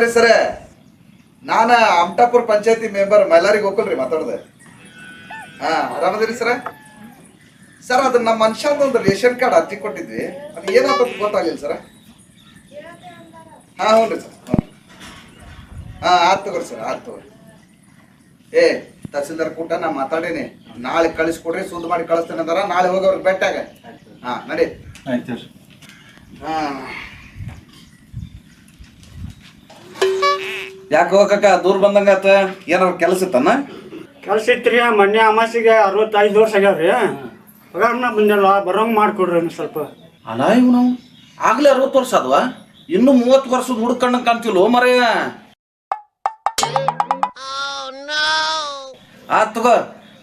ನಮಸ್ಕಾರ ಸರಿ. ನಾನ ಅಮಟಾಪುರ ಪಂಚಾಯತಿ ಮೆಂಬರ್ ಮೈಲಾರಿಗೆ ಹೋಗಲ್ರಿ ಮಾತಾಡ್ದೆ. ಹಾ ಆರಾಮದಿರಿ ಸರ? ಸರ್ ಅದು ನಮ್ಮ ಮನುಷ್ಯಂದು ಒಂದು ರೇಷನ್ ಕಾರ್ಡ್ ಅರ್ಜಿ ಕೊಟ್ಟಿದ್ವಿ. ಅದು ಏನಾಗ್ತದ ಗೊತ್ತಾಗಲಿಲ್ಲ ಸರ? ಹಾ ಹ್ಞೂ ರೀ ಸರ್ ಹ್ಞೂ ಹಾ ಆತ್ ತಗೋರಿ ಸರ್ ಆತ್ ತಗೋರಿ. ಏ ತಹಸೀಲ್ದಾರ್ ಕೂಟ ನಾ ಮಾತಾಡೇನಿ. ನಾಳೆ ಕಳಿಸ್ಕೊಡ್ರಿ ಸುದ್ದಿ ಮಾಡಿ ಕಳಿಸ್ತೇನೆ ಅಂದಾರ. ನಾಳೆ ಹೋಗಿ ಅವ್ರಿಗೆ ಬೆಟ್ಟಾಗ ಹಾ ನಡಿ. ಆಯ್ತು ಹಾ. ಯಾಕೆ ಹೋಗಕ ದೂರ ಬಂದಂಗಾತ ಏನಾರ ಕೆಲಸ ಇತ್ತನ? ಕೆಲಸ ಇತ್ರಿ ಮೊನ್ನೆ ಅಮಾಸಿಗೆ ಅರವತ್ತೈದು ವರ್ಷ ಆಗ್ಯಾವ್ರಿ. ಪಗಾರನ ಬಂದಿಲ್ಲ ಬರೋಂಗ್ ಮಾಡ್ಕೊಡ್ರಿ ಒಂದ್ ಸ್ವಲ್ಪ. ಅಲ್ಲ ಇವನು? ನಾವು ಆಗ್ಲೇ ಅರವತ್ತು ವರ್ಷ ಅದ್ವ ಇನ್ನು ಮೂವತ್ತು ವರ್ಷದ ಹುಡುಕಣ್ಣ ಕಾಣ್ತಿಲ್ವೋ ಮರೆಯ? ಆತ್ ತಗೋ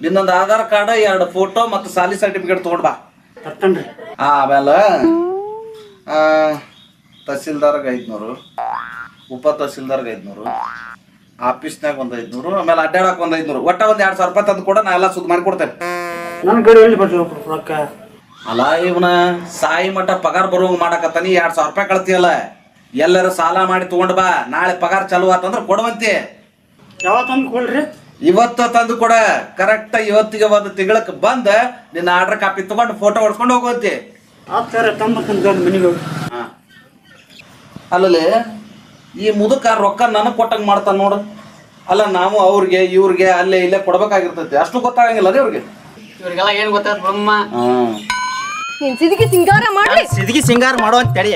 ನಿನ್ನೊಂದು ಆಧಾರ್ ಕಾರ್ಡ್ ಎರಡು ಫೋಟೋ ಮತ್ತು ಸಾಲಿ ಸರ್ಟಿಫಿಕೇಟ್ ತಗೊಂಡ್ ಬಾ. ಆ ಆಮೇಲೆ ತಹಸೀಲ್ದಾರ್ಗೆ ಐದ್ನೂರು ಉಪ ತಹಸೀಲ್ದಾರ್ಗೆ ಐದ್ನೂರು ಆಫೀಸ್ನಾಗ ಒಂದು ಐದ್ನೂರು ಆಮೇಲೆ ಅಡ್ಡಾಡಕ್ ಒಂದು ಐದ್ನೂರು. ಒಟ್ಟ ಒಂದು ಎರಡು ಸಾವಿರ ರೂಪಾಯಿ ತಂದು ಕೂಡ ನಾ ಎಲ್ಲ ಸುದ್ದಿ ಮಾಡಿಕೊಡ್ತೇನೆ. ನನ್ನ ಕಡೆ ಎಲ್ಲಿ ಬರ್ತೀವಿ ರೊಕ್ಕ? ಅಲ್ಲ ಇವನ ಸಾಯಿ ಮಠ ಪಗಾರ ಬರುವಂಗ ಮಾಡಕತ್ತಾನಿ ಎರಡ್ ಸಾವಿರ ರೂಪಾಯಿ ಕಳ್ತೀಯಲ್ಲ. ಎಲ್ಲರೂ ಸಾಲ ಮಾಡಿ ತಗೊಂಡ್ ಬಾ ನಾಳೆ ಪಗಾರ ಚಾಲು ಆತಂದ್ರ ಕೊಡುವಂತಿ. ತಂದು ಕೊಡ್ರಿ? ಇವತ್ತು ತಂದು ಕೊಡ. ಕರೆಕ್ಟ್ ಇವತ್ತಿಗೆ ಒಂದು ತಿಂಗಳಕ್ಕೆ ಬಂದು ನಿನ್ನ ಆರ್ಡರ್ ಕಾಪಿ ತಗೊಂಡು ಫೋಟೋ ಹೊಡ್ಕೊಂಡು ಹೋಗುವಂತಿ. ಆ ಮನೆಗೆ. ಅಲ್ಲಲ್ಲಿ ಈ ಮುದುಕ ರೊಕ್ಕ ನನಗೆ ಕೊಟ್ಟಂಗೆ ಮಾಡ್ತಾನೆ ನೋಡು. ಅಲ್ಲ ನಾವು ಅವ್ರಿಗೆ ಇವ್ರಿಗೆ ಅಲ್ಲೇ ಇಲ್ಲೇ ಕೊಡ್ಬೇಕಾಗಿರ್ತೈತಿ. ಅಷ್ಟು ಗೊತ್ತಾಗಂಗಿಲ್ಲ ಅದೇ ಅವ್ರಿಗೆ ಇವ್ರಿಗೆಲ್ಲ ಏನ್ ಗೊತ್ತಾಯ್ತು ಬ್ರಹ್ಮ? ಹ್ಮ್ ನಿನ್ ಸಿದಿಗೆ ಸಿಂಗಾರ ಮಾಡಿ ಸಿದ್ಗಿ ಸಿಂಗಾರ ಮಾಡೋ ಅಂತ ತಡಿ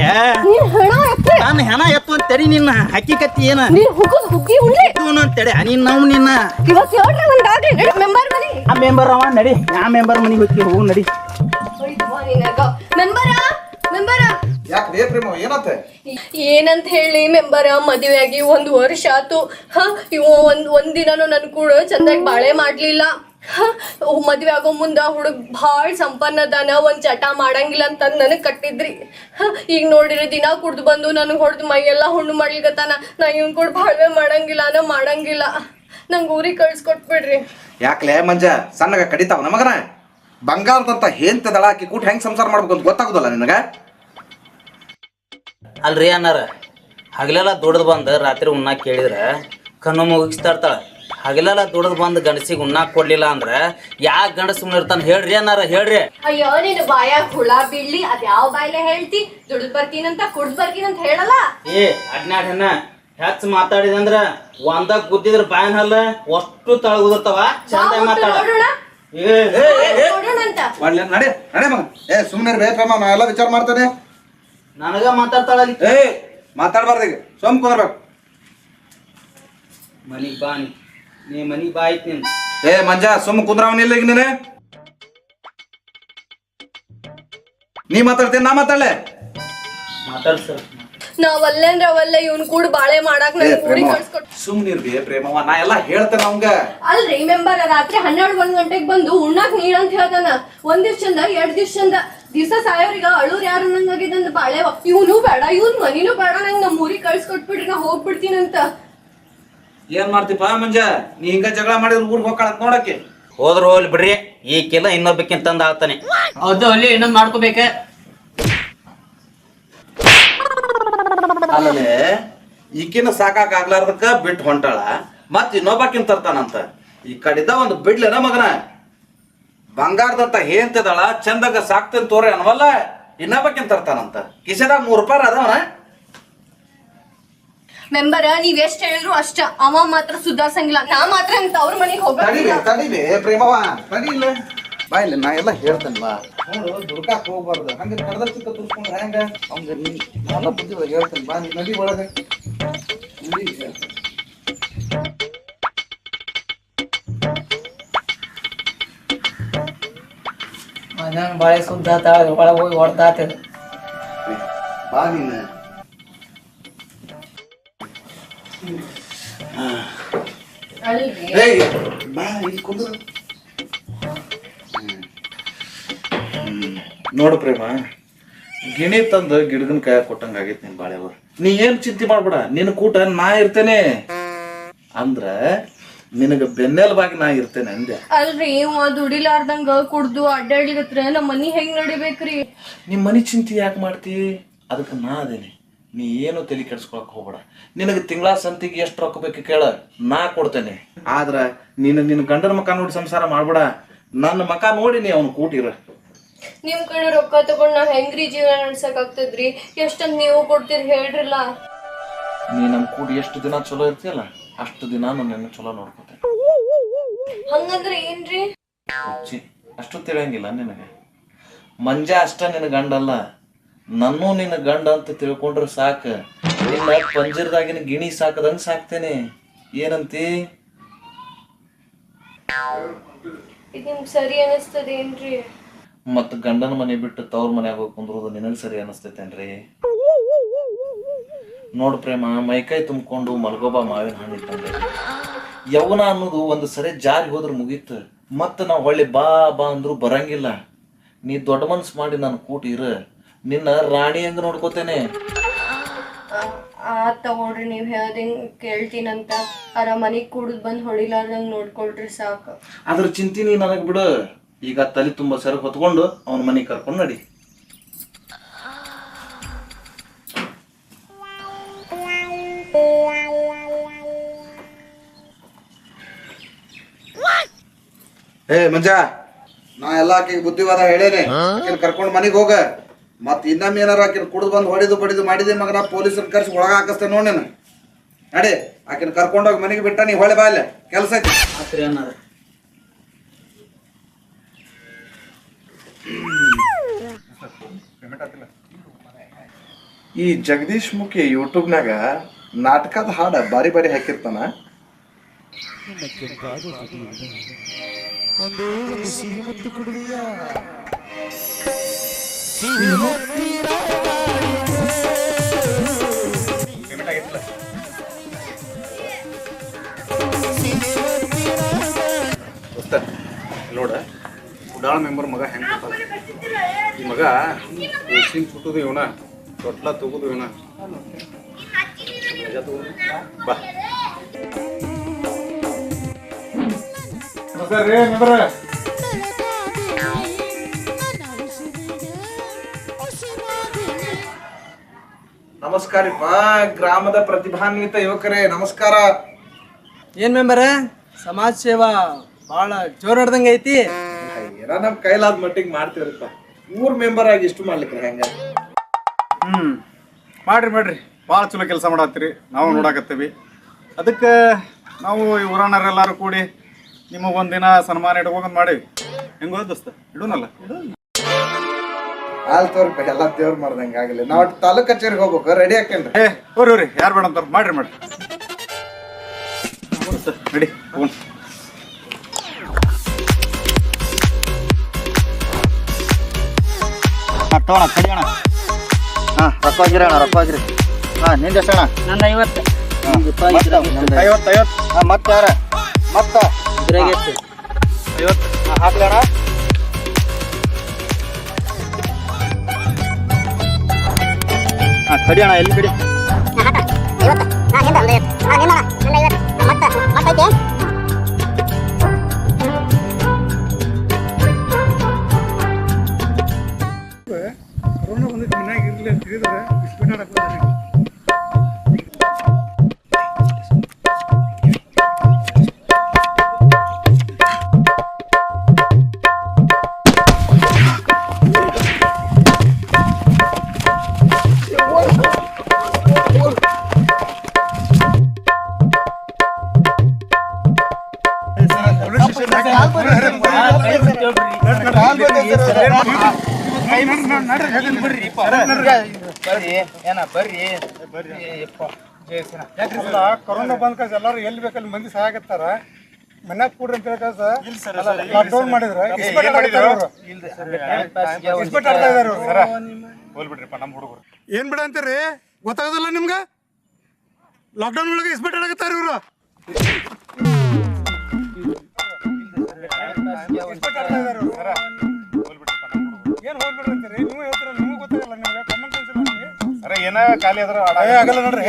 ನೀನ್ ಹಣ ಎತ್ತಿ. ನಾನು ಹೆಣ ಎತ್ತು ಅಂತ ತಡಿ ನಿನ್ನ ಹಕ್ಕಿಕತ್ತಿ ಏನ? ನೀನ್ ಹುಗುದ್ ಹುಗ್ಗಿ ಉಣ್ಲಿ ಇವನು ಅಂತ ತಡಿ ನೀನ್ ನಾವು ನಿನ್ನ. ಇವತ್ತು ಹೇಳ್ರಿ ಒಂದಾಗ್ಲಿ ನಡಿ ಮೆಂಬರ್ ಮನಿ. ಆ ಮೆಂಬರ್ ಅವ ನಡಿ. ಯಾ ಮೆಂಬರ್ ಮನೆಗೆ ಹೋಗಿ ಹೋಗು ನಡಿ. ಮೆಂಬರ ಮೆಂಬರ. ಯಾಕೆ ರೇ ಪ್ರೇಮ ಏನತ್ತೆ ಏನಂತ ಹೇಳಿ ಮೆಂಬರ ಮದುವೆ ಆಗಿ ಒಂದ್ ವರ್ಷ ಆತು ಹ ಇವ ಒಂದ್ ಒಂದ್ ದಿನನು ನನ್ ಕೂಡ ಚಂದಾಗಿ ಬಾಳೆ ಮಾಡ್ಲಿಲ್ಲ. ಹ ಮದ್ವೆ ಆಗೋ ಮುಂದ ಹುಡುಗ ಭಾಳ ಸಂಪನ್ನ ಅದಾನ ಒಂದ್ ಚಟ ಮಾಡಂಗಿಲ್ಲ ಅಂತ ನನಗ್ ಕಟ್ಟಿದ್ರಿ. ಹ ಈಗ ನೋಡಿರಿ ದಿನ ಕುಡ್ದು ಬಂದು ನನಗ್ ಹೊಡೆದು ಮೈಯೆಲ್ಲ ಹುಣ್ಣು ಮಾಡ್ಲಿಕತ್ತಾನ. ನಾ ಇವ್ನ್ ಕೂಡ ಬಾಳ್ವೆ ಮಾಡಂಗಿಲ್ಲ ನಾ ಮಾಡಂಗಿಲ್ಲ. ನಂಗೆ ಊರಿಗೆ ಕಳ್ಸ್ಕೊಟ್ಬಿಡ್ರಿ. ಯಾಕ್ಲೆ ಮಂಜ ಸಣ್ಣಗ ಕಡಿತಾವ ನಮಗನ? ಬಂಗಾರದಂತ ಹೇಂತ ದಳ ಹಾಕಿ ಕೂಟ್ ಹೆಂಗ್ ಸಂಸಾರ ಮಾಡ್ಬೇಕು ಅಂತ ಗೊತ್ತಾಗುದಲ್ಲ ನಿನಗ? ಅಲ್ರಿ ಅನ್ನಾರ. ಹಗಲೆಲ್ಲ ದುಡ್ದು ಬಂದು ರಾತ್ರಿ ಉಣ್ಣಾಕ್ ಕೇಳಿದ್ರ ಕಣ್ಣು ಮುಗಿಸ್ತಾ ಇರ್ತಾಳ. ಹಗಲೆಲ್ಲ ದುಡ್ದು ಬಂದು ಗಂಡಸಿಗೆ ಉಣ್ಣಾಕ್ ಕೊಡ್ಲಿಲ್ಲ ಅಂದ್ರ ಯಾ ಗಂಡ ಸುಮ್ಮನೆ ಇರ್ತಾನೆ ಹೇಳ್ರಿ ಅನ್ನಾರ ಹೇಳ್ರಿ. ಅಯ್ಯೋ ನಿನ್ ಬಾಯಾಗ ಹುಳ ಬೀಳ್ಲಿ ಅದ್ ಯಾವ ಬಾಯ್ಲೆ ಹೇಳ್ತಿ? ದುಡ್ದು ಬರ್ತೀನಂತ ಕುಡ್ದು ಅಂತ ಹೇಳಲ್ಲ? ಏ ಅಡ್ನಾಡ್ ಹೆಣ್ಣ ಹೆಚ್ಚು ಮಾತಾಡಿದಂದ್ರ ಒಂದ ಗುದ್ದಿದ್ರ ಬಾಯನ್ ಹಲ್ಲ ಅಷ್ಟು ತಳಗುದಿರ್ತಾವ. ಚಂದ ಬಾ ಮಾತಾಡ. ಒಟ್ಟು ನೋಡೋಣ. ಏ ಏ, ಏ, ನೋಡೋಣಂತ ಮಾಡ್ಲಿ ನಡಿ ನಡಿ ಮಗ ಏ ಸುಮ್ಮನೆ ಬೇಕಮ್ಮ ನಾ ಎಲ್ಲ ವಿಚಾರ ಮಾಡ್ತೇನೆ. ನನಗ ಮಾತಾಡ್ತಾಳಿ ಅಲ್ಲಿ ಏ ಮಾತಾಡ್ಬಾರ್ದು ಈಗ. ಸೋಮ್ ಕುಂದ್ರಬೇಕು. ಮನಿ ಬಾ ನೀ. ನೀ ಮನಿಗ್ ಬಾ ಐತಿ ನೀನ್ ಏ ಮಂಜ ಸುಮ್ ಕುಂದ್ರವನಿಲ್ಲ ಈಗ ನೀನೆ. ನೀ ಮಾತಾಡ್ತೀನಿ ನಾ ಮಾತಾಡ್ಲೆ? ಮಾತಾಡ್ ಸರ್. ನಾವ್ ಅಲ್ಲೇಂದ್ರ ಅವಲ್ಲ ಇವ್ನ್ ಕೂಡ ಬಾಳೆ ಮಾಡಾಕ್ ಏ ನನ್ ಊರಿಗೆ ಪ್ರೇಮ. ಕಳ್ಸ್ಕೊಟ್ ಸುಮ್ನಿರ್ಬಿ ಪ್ರೇಮವ ನಾ ಎಲ್ಲ ಹೇಳ್ತೇನೆ ಅವಂಗ ಅಲ್ರಿ ಮೆಂಬರ್ ರಾತ್ರಿ ಹನ್ನೆರಡು ಒಂದ್ ಗಂಟೆಗೆ ಬಂದು ಉಣ್ಣಾಕ್ ನೀರ್ ಅಂತ ಹೇಳ್ತಾನ ಒಂದ್ ದಿವ್ಸ ಚಂದ ಎರಡ್ ದಿವ್ಸ ಚಂದ ದಿವ್ಸ ಸಾಯೋರಿಗ ಅಳೂರ್ ಯಾರು ನಂಗಾಗಿದಂದ ಬಾಳೆ ಇವನು ಬೇಡ ಇವನ್ ಮನಿನೂ ಬೇಡ ನಂಗ್ ನಮ್ ಊರಿಗೆ ಕಳ್ಸ್ಕೊಟ್ಬಿಡ್ರಿ ನಾ ಹೋಗ್ಬಿಡ್ತೀನಂತ ಏನ್ ಮಾಡ್ತೀಪ ಮಂಜ? ನೀ ಹಿಂಗ ಜಗಳ ಮಾಡಿದ್ರ ಊರಿಗೆ ಹೋಗ್ಕಳ ನೋಡಕ್ಕೆ. ಹೋದ್ರ ಹೋಗ್ಲಿ ಬಿಡ್ರಿ. ಈ ಕೆಲ ಇನ್ನೊಬ್ಬಕ್ಕಿಂತ ತಂದ ಆಳ್ತಾನೆ ಹೌದು ಅಲ್ಲಿ ಇನ್ನೊಂದ್ ಮಾಡ್ಕೋಬೇಕ? ಅಲ್ಲೇ ಈಕಿನ ಸಾಕಾಕ್ ಆಗ್ಲಾರ್ದಕ್ಕ ಬಿಟ್ಟು ಹೊಂಟಾಳ ಮತ್ ಇನ್ನೊಬ್ಬಕ್ಕಿಂತ ತರ್ತಾನಂತ. ಈ ಕಡಿದ ಒಂದು ಬಿಡ್ಲೇನ ಮಗನ? ಬಂಗಾರದಂತ ಹೇಂತದಳ ಚಂದಾಗ ಸಾಕ್ತೇನೆ ತೋರಿ ಅನ್ವಲ್ಲ ಇನ್ನೊಬ್ಬಕಿನ್ ತರ್ತಾನಂತ. ಕಿಸೆದಾಗ ಮೂರು ರೂಪಾಯಿ ಅದಾವನ ಮೆಂಬರ ನೀವ್ ಎಷ್ಟ್ ಹೇಳಿದ್ರು ಅಷ್ಟ. ಅವ ಮಾತ್ರ ಸುಧಾರ್ಸಂಗಿಲ್ಲ. ನಾ ಮಾತ್ರ ಅಂತ ಅವ್ರ ಮನೆಗೆ ತಡಿಬಿ ಹೋಗಲ್ಲ ತಡಿಬಿ ಪ್ರೇಮವ ತಡಿ ಇಲ್ಲ. ಬಾ ಇಲ್ಲ ನಾ ಎಲ್ಲ ಹೇಳ್ತೇನೆ ಬಾ ನೋಡು ದುಡ್ಕಾಕ್ ಹೋಗ್ಬಾರ್ದು. ಹಂಗೆ ಕಡ್ದ ಚಿಕ್ಕ ತುರ್ಸ್ಕೊಂಡ್ರೆ ಹೆಂಗ? ಅವ್ನ ಬುದ್ಧಿ ಎಲ್ಲ ಬುದ್ಧಿದಾಗ ಹೇಳ್ತೇನೆ. ಬಾ ನೀ ನದಿ ಒಳಗೆ. ನಡಿ ಮನ್ಯಾಗ ಬಾಳೆ ಸುದ್ದ ಆತಾಳ ಒಳಗೆ ಹೋಗಿ ಹೊಡ್ದಾತದ ಬಾ ನೀನು ಏಯ್ ಬಾ ಇಲ್ಲಿ ಕುಂದ್ರು. ನೋಡು ಪ್ರೇಮ ಗಿಣಿ ತಂದು ಗಿಡದನ್ ಕೈ ಕೊಟ್ಟಂಗ ಆಗೈತಿ ನಿನ್ ಬಾಳೆವ ನೀ ಏನ್ ಚಿಂತೆ ಮಾಡ್ಬೇಡ ನಿನ್ ಕೂಟ ನಾ ಇರ್ತೇನೆ. ಅಂದ್ರ ನಿನಗ ಬೆನ್ನೆಲುಬಾಗಿ ನಾ ಇರ್ತೇನೆ ಅಂದೆ. ಅಲ್ರಿ ಇವ ದುಡಿಲಾರ್ದಂಗ ಕುಡ್ದು ಅಡ್ಡಾಡ್ಲಿಕತ್ರ ನಮ್ಮ ಮನಿ ಹೆಂಗ್ ನಡಿಬೇಕ್ರಿ? ನಿಮ್ ಮನಿ ಚಿಂತೆ ಯಾಕೆ ಮಾಡ್ತಿ? ಅದಕ್ಕೆ ನಾ ಅದೇನೆ. ನೀ ಏನು ತಲೆ ಕೆಡಿಸ್ಕೊಳಕ್ ಹೋಗ್ಬೇಡ. ನಿನಗೆ ತಿಂಗಳ ಸಂತಿಗೆ ಎಷ್ಟು ರೊಕ್ಕ ಬೇಕು ಕೇಳ ನಾ ಕೊಡ್ತೇನೆ. ಆದ್ರ ನೀನು ನಿನ್ನ ಗಂಡನ ಮಕ ನೋಡಿ ಸಂಸಾರ ಮಾಡ್ಬೇಡ. ನನ್ನ ಮಕ ನೋಡಿ ನೀ ಅವ್ನು ಕೂಟಿರ. ನಿಮ್ ಕಡೆ ರೊಕ್ಕ ತಗೊಂಡ್ ನಾವ್ ಹೆಂಗ್ರಿ ಜೀವನ ನಡ್ಸಕ್ ಆಗ್ತದ್ರಿ? ಎಷ್ಟಂತ ನೀವು ಕೊಡ್ತೀರಿ ಹೇಳ್ರಲ್ಲ? ನೀ ನಮ್ಮ ಕೂಡಿ ಎಷ್ಟು ದಿನ ಚಲೋ ಇರ್ತೀಯಲ್ಲ? ಅಷ್ಟು ದಿನ ನನ್ನ ಚಲೋ ನೋಡ್ಕೋತೇನೆ. ಹಂಗಂದ್ರೆ ಏನ್ರಿ? ಹುಚ್ಚಿ ಅಷ್ಟು ತಿಳಿಯಂಗಿಲ್ಲ ನಿನಗೆ. ಮಂಜ ಅಷ್ಟ ನಿನ್ನ ಗಂಡ ಅಲ್ಲ ನನ್ನೂ ನಿನ್ನ ಗಂಡ ಅಂತ ತಿಳ್ಕೊಂಡ್ರೆ ಸಾಕ. ನಿನ್ನ ಪಂಜರದಾಗಿನ ಗಿಣಿ ಸಾಕದಂಗ ಸಾಕ್ತೇನೆ. ಏನಂತಿ? ಇದು ನಿಮ್ಗ್ ಸರಿ ಅನಿಸ್ತದೇನ್ರಿ ಮತ್ತ ಗಂಡನ ಮನೆ ಬಿಟ್ಟು ತವ್ರ ಮನ್ಯಾಗ ಹೋಗಿ ಕುಂದ್ರೋದು ನಿನಗೆ ಸರಿ ಅನಿಸ್ತೈತೇನ್ರಿ? ನೋಡು ಪ್ರೇಮ ಮೈಕೈ ತುಂಬಿಕೊಂಡು ಮಲ್ಗೋಬ ಮಾವಿನ ಹಣ್ಣು ಇಟ್ಟಂಗೆ ಯೌವನ ಅನ್ನೋದು ಒಂದು ಸರಿ ಜಾರಿ ಹೋದ್ರೆ ಮುಗೀತು. ಮತ್ತೆ ನಾವು ಹೊಳ್ಳಿ ಬಾ ಬಾ ಅಂದ್ರೂ ಬರಂಗಿಲ್ಲ. ನೀ ದೊಡ್ಡ ಮನ್ಸು ಮಾಡಿ ನಾನು ಕೂಟಿರ ನಿನ್ನ ರಾಣಿ ಹಂಗ ನೋಡ್ಕೋತೇನೆ? ಆ ತಗೊಳ್ರಿ ನೀವು ಹೇಳ್ದಂಗ್ ಕೇಳ್ತೀನಂತ. ಅರ ಮನಿಗ್ ಕೂಡ ಬಂದು ಹೊಡಿಲಾರ್ದಂಗ್ ನೋಡ್ಕೊಳ್ರಿ ಸಾಕು. ಅದ್ರ ಚಿಂತೆ ನೀ ನನಗೆ ಬಿಡು. ಈಗ ತಲೆ ತುಂಬ ಸರಿ ಹೊತ್ಕೊಂಡು ಅವನ ಮನೆಗೆ ಕರ್ಕೊಂಡು ನಡಿ. ಏ ಮಂಜ ನಾ ಎಲ್ಲ ಆಕಿಗೆ ಬುದ್ಧಿವಾದ ಹೇಳೇನೆ. ಆಕಿನ ಕರ್ಕೊಂಡು ಮನೆಗೆ ಹೋಗ. ಮತ್ ಇನ್ನೊಮ್ಮೆ ಏನಾರ ಆಕಿನ ಕುಡಿದು ಬಂದು ಹೊಡೆದು ಬಡಿದು ಮಾಡಿದೆ ಮಗನ ಪೊಲೀಸರ ಕರ್ಸಿ ಒಳಗ ಹಾಕಿಸ್ತೇನೆ ನೋಡಿ ನಾನು. ನಡಿ ಆಕಿನ ಕರ್ಕೊಂಡೋಗಿ ಮನೆಗೆ ಬಿಟ್ಟ ನೀ ಹೊಳೆ ಬಾ ಅಲ್ಲೇ. ಕೆಲಸ ಐತಿ. ಆತ್ರಿ ಈ ಜಗದೀಶ್ ಮುಖಿ ಯೂಟ್ಯೂಬ್ನಾಗ ನಾಟಕದ ಹಾಡ ಬಾರಿ ಬಾರಿ ಹಾಕಿರ್ತಾನ. ನೋಡ ಉಡಾಳ ಮೆಂಬರ್ ಮಗ ಹೆಂಗ ಈ ಮಗ ಉಸಿನ್ ಸುಟ್ಟುದು ಇವನ ತೊಟ್ಲ ತಗೋದು ಇವನ. ಮಜಾ ಬಾ ನಮಸ್ಕಾರಪ್ಪ ಗ್ರಾಮದ ಪ್ರತಿಭಾನ್ವಿತ ಯುವಕರೇ ನಮಸ್ಕಾರ. ಏನ್ ಮೆಂಬರ? ಸಮಾಜ ಸೇವಾ ಬಹಳ ಜೋರ್ ನಡ್ದಂಗ ಐತಿ. ಏನೋ ನಮ್ ಕೈಲಾದ ಮಟ್ಟಿಗೆ ಮಾಡ್ತಿರಪ್ಪ ಮೂರ್ ಮೆಂಬರ್ ಆಗಿ ಇಷ್ಟು ಮಾಡ್ಲಿಕ್ಕೆ ಹೆಂಗ? ಹ್ಮ್ ಮಾಡ್ರಿ ಮಾಡ್ರಿ. ಭಾಳ ಚಲೋ ಕೆಲಸ ಮಾಡತ್ತೀರಿ. ನಾವು ನೋಡಾಕತ್ತೀವಿ. ಅದಕ್ಕೆ ನಾವು ಈ ಊರಣ್ಣರೆಲ್ಲರೂ ಕೂಡಿ ನಿಮಗೆ ಒಂದಿನ ಸನ್ಮಾನ ಇಟ್ಕೋಬೇಕಂತ ಮಾಡಿ ಹೆಂಗೋ ದೋಸ್ತ? ಇಡೋನಲ್ಲ? ಆಲ್ ತೋರ್ಪ ಎಲ್ಲ ದೇವ್ರ ಮಾಡ್ದಂಗ ಆಗಲಿ. ನಾವ್ ತಾಲೂಕ್ ಕಚೇರಿಗೆ ಹೋಗ್ಬೇಕು. ರೆಡಿ ಹಾಕೇನ್ರಿ ಏ ಹೋರಿ ಹೋರಿ. ಯಾರು ಬೇಡ ಅಂತ ಮಾಡ್ರಿ ಮಾಡ್ರಿ. ರೆಡಿ ಹೋಗೋಣ. ತಗೋಣ ಕಡಿಯೋಣ ಹಾ. ರೊಕ್ಕ ಹಾಕಿರಿ ಅಣ್ಣ ರೊಕ್ಕ ಹಾಕಿರಿ. ಹಾ ನಿಂದ ಅಣ್ಣ? ನಂದು ಐವತ್ತು. ಐವತ್ತು ಐವತ್ತು. ಹಾ ಮತ್ತೆ ಯಾರ? ಮತ್ತ. ಇದ್ರಾಗ ಎಷ್ಟು ಐವತ್ತು ಹಾ ಹಾಕ್ಲಿ ಅಣ್ಣ ಹಾ ಕಡಿ ಅಣ್ಣ ಎಲ್ಲಿ ಕಡಿ ಕೊರೋನಾ ಬಂದ ಕಾಸ ಎಲ್ಲಾರು ಎಲ್ಲಿ ಬೇಕಲ್ಲಿ ಮಂದಿ ಸಹಾಯಕತ್ತಾರ ಮನ್ಯಾಗ ಕೂಡ್ರಿ ಅಂತ ಹೇಳಕಾಸ ಲಾಕ್ಡೌನ್ ಮಾಡಿದ್ರ ಹೋಲ್ಬಿಡ್ರಿಪ್ಪ ನಮ್ಮ ಹುಡುಗರು ಏನ್ ಬಿಡ ಅಂತೀರಿ? ಗೊತ್ತಾಗೋದಿಲ್ಲ ನಿಮ್ಗ? ಲಾಕ್ಡೌನ್ ಒಳಗೆ ಆಡಕತ್ತಾರ ಇವರು? ಏನ್ ಹೋಗ್ಬಿಡ್ರಿ ಅಂತೀರಿ ನೀವು ಹೇಳ್ತೀರ ನಿಮಗೂ ಗೊತ್ತಾಗಲ್ಲ ನಿಮ್ಗೆ ಕಾಮನ್ ಸೆನ್ಸ್ ಇಲ್ಲ ನಿಮ್ಗೆ ಅರೆ ಏನ ಖಾಲಿ ಅದ್ರ ಆಗಲ್ಲ ನೋಡ್ರಿ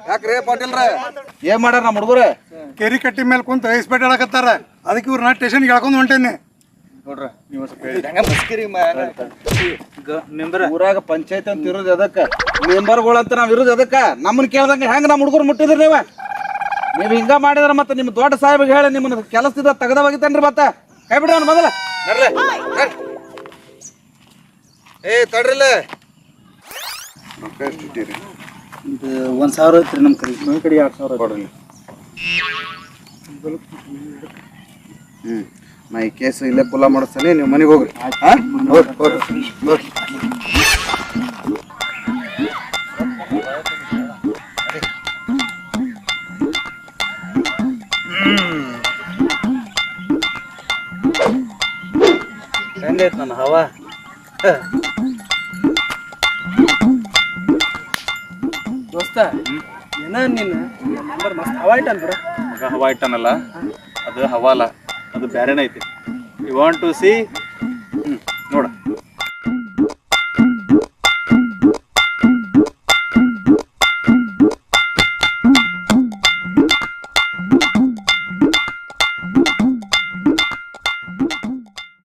ಯಾಕ್ರಿ ಪಾಟೀಲ್ರ ಏನ್ ಮಾಡ್ಯಾರ ನಮ್ಮ ಹುಡುಗರ ಕೆರಿ ಕಟ್ಟಿ ಮೇಲೆ ಕುಂತ ಐಸ್ ಆಡಕತ್ತಾರ ಅದಕ್ಕೆ ಇವ್ರು ನಾ ಸ್ಟೇಷನ್ ಹೇಳ್ಕೊಂಡು ಹೊಂಟೇನಿ ನೋಡ್ರ ನೀವು ಸ್ವಲ್ಪ ಹೇಳಿ. ಮೆಂಬರ್ ಊರಾಗ ಪಂಚಾಯತ್ ಅಂತ ಇರೋದು ಅದಕ್ಕ ಮೆಂಬರ್ಗಳು ಅಂತ ನಾವ್ ಇರೋದು ಅದಕ್ಕ ನಮ್ಮನ್ನ ಕೇಳ್ದಂಗ ಹೆಂಗ್ ನಮ್ಮ ಹುಡುಗರು ಮುಟ್ಟಿದ್ರಿ ನೀವ? ನೀವ್ ಹಿಂಗ ಮಾಡಿದ್ರ ಮತ್ತೆ ನಿಮ್ ದೊಡ್ಡ ಸಾಹೇಬ್ ಹೇಳಿ ನಿಮ್ಮನ್ನ ಕೆಲಸದಿಂದ ತೆಗೆದ ಹೋಗಿತ್ತೇನ್ರಿ ಮತ್ತೆ? ಕೈ ಬಿಡ್ರಿ ಅವ್ನ ಮೊದಲ. ನಡ್ರಿ. ಏ ತಡ್ರಿಲ್ಲ. ಇಟ್ಟಿರಿ? ಒಂದು ಸಾವಿರ ಐತ್ರಿ ನಮ್ಮ ಕಡೆ. ನಮ್ಮ ಕಡೆ ಎರಡು ಸಾವಿರ ಕೊಡ್ರಿ. ಹ್ಮ್. ನಾ ಈ ಕೇಸ್ ಇಲ್ಲೇ ಪುಲ್ಲ ಮಾಡಿಸ್ತಾನೆ ನೀವು ಮನೆಗೆ ಹೋಗ್ರಿ. ಹಾ? ಹೋಗ್ರಿ ಹೋಗ್ರಿ. ಹೋಗ್ರಿ. ಹೆಂಗೈತ್ ನನ್ನ ಹವಾ. ದೋಸ್ತ ಏನ ನಿನ್ನ? ನಂಬರ್ ಮಸ್ತ್ ಹವಾಯ್ಟ್ ಅನ್ಬಿಡ ಮಗ ಹವಾ ಇಟ್ಟನಲ್ಲ ಅದು ಹವಾಲ. ಅದು ಬ್ಯಾರೇನೈತಿ ಯು ವಾಂಟ್ ಟು ಸಿ